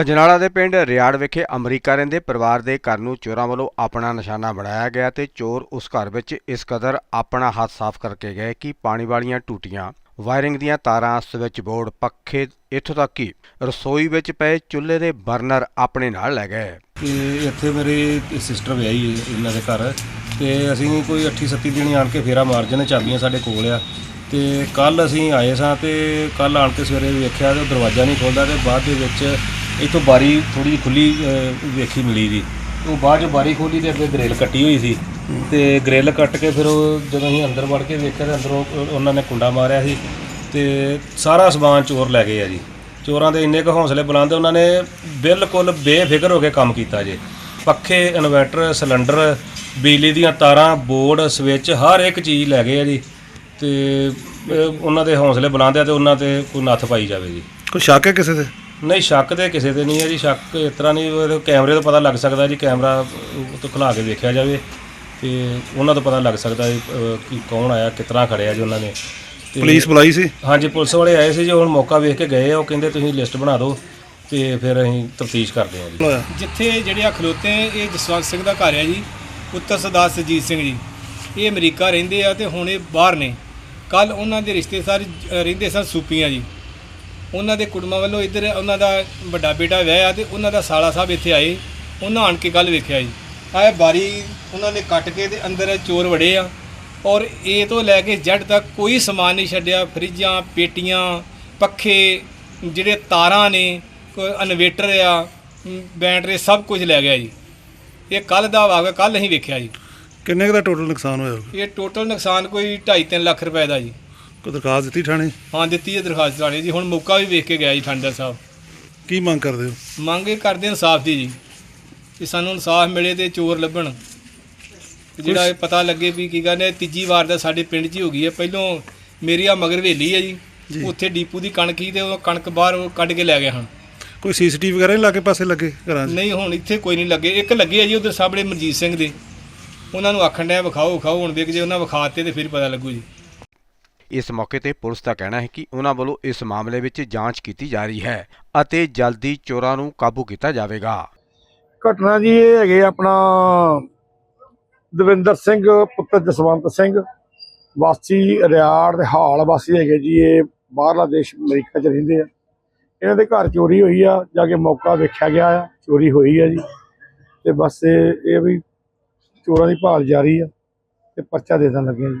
ਅਜਨਾਲਾ ਦੇ ਪਿੰਡ ਰਿਆੜ ਵਿਖੇ ਅਮਰੀਕਾ ਰਹਿੰਦੇ ਪਰਿਵਾਰ ਦੇ ਘਰ ਨੂੰ ਚੋਰਾਂ ਵੱਲੋਂ ਆਪਣਾ ਨਿਸ਼ਾਨਾ ਬਣਾਇਆ ਗਿਆ ਤੇ ਚੋਰ ਉਸ ਘਰ ਵਿੱਚ ਇਸ ਕਦਰ ਆਪਣਾ ਹੱਥ ਸਾਫ਼ ਕਰਕੇ ਗਏ ਕਿ ਪਾਣੀ ਵਾਲੀਆਂ ਟੂਟੀਆਂ, ਵਾਇਰਿੰਗ ਦੀਆਂ ਤਾਰਾਂ, ਸਵਿਚ ਬੋਰਡ, ਪੱਖੇ ਇੱਥੋਂ ਤੱਕ ਕਿ ਰਸੋਈ ਵਿੱਚ ਪਏ ਚੁੱਲ੍ਹੇ ਦੇ ਬਰਨਰ ਆਪਣੇ ਨਾਲ ਲੈ ਗਏ। ਤੇ ਇੱਥੇ ਮੇਰੇ ਸਿਸਟਰ ਵਿਆਹੀ ਹੈ, ਇਹਨਾਂ ਦੇ ਘਰ। ਤੇ ਅਸੀਂ ਕੋਈ 28 37 ਦਿਨ ਆਣ ਕੇ ਫੇਰਾ ਮਾਰ ਜਨੇ ਚਾਬੀਆਂ ਸਾਡੇ ਕੋਲ ਆ। ਤੇ ਕੱਲ ਅਸੀਂ ਆਏ ਸਾਂ ਤੇ ਕੱਲ ਆਣ ਕੇ ਸਵੇਰੇ ਵੇਖਿਆ ਤੇ ਦਰਵਾਜ਼ਾ ਨਹੀਂ ਖੁੱਲਦਾ ਤੇ ਬਾਅਦ ਦੇ ਵਿੱਚ ਇੱਥੋਂ ਬਾਰੀ ਥੋੜੀ ਖੁੱਲੀ ਅਹ, ਵੇਖੀ ਮਿਲੀ ਜੀ। ਉਹ ਬਾਅਦ ਚ ਬਾਰੀ ਖੋਲੀ ਤੇ ਅੱਗੇ ਗ੍ਰਿਲ ਕੱਟੀ ਹੋਈ ਸੀ। ਤੇ ਗ੍ਰਿਲ ਕੱਟ ਕੇ ਫਿਰ ਉਹ ਜਦੋਂ ਅਸੀਂ ਅੰਦਰ ਵੜ ਕੇ ਵੇਖਿਆ ਤੇ ਅੰਦਰੋਂ ਉਹਨਾਂ ਨੇ ਕੁੰਡਾ ਮਾਰਿਆ ਸੀ। ਤੇ ਸਾਰਾ ਸਮਾਨ ਚੋਰ ਲੈ ਗਏ ਆ ਜੀ। ਚੋਰਾਂ ਦੇ ਇੰਨੇ ਕੁ ਹੌਸਲੇ ਬੁਲੰਦ ਉਹਨਾਂ ਨੇ ਬਿਲਕੁਲ ਬੇਫਿਕਰ ਹੋ ਕੇ ਕੰਮ ਕੀਤਾ ਜੇ। ਪੱਖੇ ਇਨਵਰਟਰ ਸਿਲੰਡਰ ਬਿਜਲੀ ਦੀਆਂ ਤਾਰਾਂ ਬੋਰਡ ਸਵਿਚ ਹਰ ਇੱਕ ਚੀਜ਼ ਲੈ ਗਏ ਆ ਜੀ। ਤੇ ਉਹਨਾਂ ਦੇ ਹੌਸਲੇ ਬੁਲੰਦ ਆ ਤੇ ਉਹਨਾਂ ਤੇ ਕੋਈ ਨੱਥ ਪਾਈ ਜਾਵੇ ਜੀ। ਕੋਈ ਸ਼ੱਕ ਹੈ ਕਿਸੇ ਤੇ? ਨਹੀਂ ਸ਼ੱਕ ਤੇ ਕਿਸੇ ਤੇ ਨਹੀਂ ਹੈ ਜੀ ਸ਼ੱਕ ਇਸ ਤਰ੍ਹਾਂ ਨਹੀਂ ਉਹ ਕੈਮਰੇ ਤੋਂ ਪਤਾ ਲੱਗ ਸਕਦਾ ਜੀ ਕੈਮਰਾ ਉਹ ਤੋਂ ਖੁਲਾ ਕੇ ਵੇਖਿਆ ਜਾਵੇ ਤੇ ਉਹਨਾਂ ਤੋਂ ਪਤਾ ਲੱਗ ਸਕਦਾ ਜੀ, ਅਹ, ਕਿ ਕੌਣ ਆਇਆ ਕਿਤਨਾ ਖੜਿਆ ਜੀ ਉਹਨਾਂ ਨੇ। ਤੇ- ਪੁਲਿਸ ਬੁਲਾਈ ਸੀ? ਹਾਂਜੀ ਪੁਲਿਸ ਵਾਲੇ ਆਏ ਸੀ ਜੀ ਹੁਣ ਮੌਕਾ ਵੇਖ ਕੇ ਗਏ ਆ ਉਹ ਕਹਿੰਦੇ ਤੁਸੀਂ ਲਿਸਟ ਬਣਾ ਦਿਓ ਤੇ ਫਿਰ ਅਸੀਂ ਤਫਤੀਸ਼ ਕਰਦੇ ਹਾਂ ਜੀ। ਹੋਇਆ? ਜਿੱਥੇ ਜਿਹੜੇ ਆ ਖਲੋਤੇ ਇਹ ਜਸਵੰਤ ਸਿੰਘ ਦਾ ਘਰ ਹੈ ਜੀ ਪੁੱਤਰ ਸਰਦਾਰ ਸੁਰਜੀਤ ਸਿੰਘ ਜੀ। ਇਹ ਅਮਰੀਕਾ ਰਹਿੰਦੇ ਆ ਤੇ ਹੁਣ ਇਹ ਬਾਹਰ ਨੇ। ਕੱਲ ਉਹਨਾਂ ਦੇ ਰਿਸ਼ਤੇਦਾਰ ਅ, ਰਹਿੰਦੇ ਸਨ ਸੂਪੀਆਂ ਜੀ। ਉਹਨਾਂ ਦੇ ਕੁੜਮਾਂ ਵੱਲੋਂ ਇੱਧਰ ਉਹਨਾਂ ਦਾ ਵੱਡਾ ਬੇਟਾ ਵਿਆਹਿਆ ਤੇ ਉਹਨਾਂ ਦਾ ਸਾਲਾ ਸਾਹਿਬ ਇੱਥੇ ਆਏ। ਉਹਨਾਂ ਆਣ ਕੇ ਕੱਲ ਵੇਖਿਆ ਜੀ। ਆਹ ਬਾਰੀ ਉਹਨਾਂ ਨੇ ਕੱਟ ਕੇ ਤੇ ਅੰਦਰ ਚੋਰ ਵੜੇ ਆ। ਔਰ ਇਹ ਤੋਂ ਲੈ ਕੇ ਜੱਟ ਤੱਕ ਕੋਈ ਸਮਾਨ ਨਹੀਂ ਛੱਡਿਆ। ਫਰਿੱਜਾਂ ਪੇਟੀਆਂ ਪੱਖੇ ਜਿਹੜੇ ਤਾਰਾਂ ਨੇ ਕੋਈ ਇਨਵੇਟਰ ਆ ਬੈਟਰੀ ਸਭ ਕੁਝ ਲੈ ਗਿਆ ਜੀ। ਇਹ ਕੱਲ ਦਾ ਵਾਗਾ ਕੱਲ ਅਸੀਂ ਵੇਖਿਆ ਜੀ। ਕਿੰਨੇ ਦਾ ਟੋਟਲ ਨੁਕਸਾਨ ਹੋਇਆ? ਇਹ ਟੋਟਲ ਨੁਕਸਾਨ ਕੋਈ 2.5 ਲੱਖ ਰੁਪਏ ਦਾ ਜੀ। ਕੋਈ ਦਰਖਾਸਤ ਦਿੱਤੀ ਥਾਣੇ? ਹਾਂ ਦਿੱਤੀ ਹੈ ਦਰਖਾਸਤ ਰਾਣੀ ਜੀ। ਹੁਣ ਮੌਕਾ ਵੀ ਵੇਖ ਕੇ ਗਿਆ ਜੀ ਠੰਡਰ ਸਾਹਿਬ। ਕੀ ਮੰਗ ਕਰਦੇ ਹੋ? ਮੰਗ ਇਹ ਕਰਦੇ ਇਨਸਾਫ ਦੀ ਜੀ ਕਿ ਸਾਨੂੰ ਇਨਸਾਫ ਮਿਲੇ ਤੇ ਚੋਰ ਲੱਭਣ। ਜਿਹੜਾ ਇਹ ਪਤਾ ਲੱਗੇ ਵੀ ਕੀ ਕਹਿੰਦੇ ਤੀਜੀ ਵਾਰ ਦਾ ਸਾਡੇ ਪਿੰਡ 'ਚ ਹੀ ਹੋ ਗਈ ਹੈ। ਪਹਿਲੋਂ ਮੇਰੀ ਆ ਮਗਰ ਹਵੇਲੀ ਹੈ ਜੀ। ਉੱਥੇ ਡੀਪੂ ਦੀ ਕਣਕ ਸੀ ਤੇ ਉਹ ਕਣਕ ਬਾਹਰ ਉਹ ਕੱਢ ਕੇ ਲੈ ਗਏ ਹਨ। ਕੋਈ ਸੀਸੀਟੀਵੀ ਵਗੈਰਾ ਨਹੀਂ ਲਾਗੇ ਪਾਸੇ ਲੱਗੇ ਘਰਾਂ 'ਚ? ਨਹੀਂ ਹੁਣ ਇੱਥੇ ਕੋਈ ਨਹੀਂ ਲੱਗੇ। ਇੱਕ ਲੱਗੇ ਆ ਜੀ ਉਧਰ ਸਾਹਮਣੇ ਮਨਜੀਤ ਸਿੰਘ ਦੇ। ਉਹਨਾਂ ਨੂੰ ਆਖਣ ਡਿਆ ਵਿਖਾਓ ਵਿਖਾਓ ਹੁਣ ਵੇਖ ਜੇ ਉਹਨਾਂ ਵਿਖਾਤੇ ਤੇ ਫਿਰ ਪਤਾ ਲੱਗੂ ਜੀ। ਇਸ ਮੌਕੇ ਤੇ ਪੁਲਿਸ ਦਾ ਕਹਿਣਾ ਹੈ ਕਿ ਉਹਨਾਂ ਵੱਲੋਂ ਇਸ ਮਾਮਲੇ ਵਿੱਚ ਜਾਂਚ ਕੀਤੀ ਜਾ ਰਹੀ ਹੈ ਅਤੇ ਜਲਦੀ ਚੋਰਾਂ ਨੂੰ ਕਾਬੂ ਕੀਤਾ ਜਾਵੇਗਾ। ਘਟਨਾ ਜੀ ਇਹ ਹੈਗੇ ਆਪਣਾ ਦਵਿੰਦਰ ਸਿੰਘ, ਪੁੱਤਰ ਜਸਵੰਤ ਸਿੰਘ। ਵਾਸੀ ਰਿਆੜ ਦੇ ਹਾਲ ਵਾਸੀ ਹੈਗੇ ਜੀ, ਇਹ ਬਾਹਰਲਾ ਦੇਸ਼ ਅਮਰੀਕਾ 'ਚ ਰਹਿੰਦੇ ਆ। ਇਹਨਾਂ ਦੇ ਘਰ ਚੋਰੀ ਹੋਈ ਆ, ਜਾ ਕੇ ਮੌਕਾ ਵੇਖਿਆ ਗਿਆ ਆ, ਚੋਰੀ ਹੋਈ ਆ ਜੀ। ਤੇ ਬਸ ਇਹ ਵੀ ਚੋਰਾਂ ਦੀ ਭਾਲ ਜਾਰੀ ਆ ਤੇ ਪਰਚਾ ਦੇ ਦੇਣ ਲੱਗੇ ਜੀ।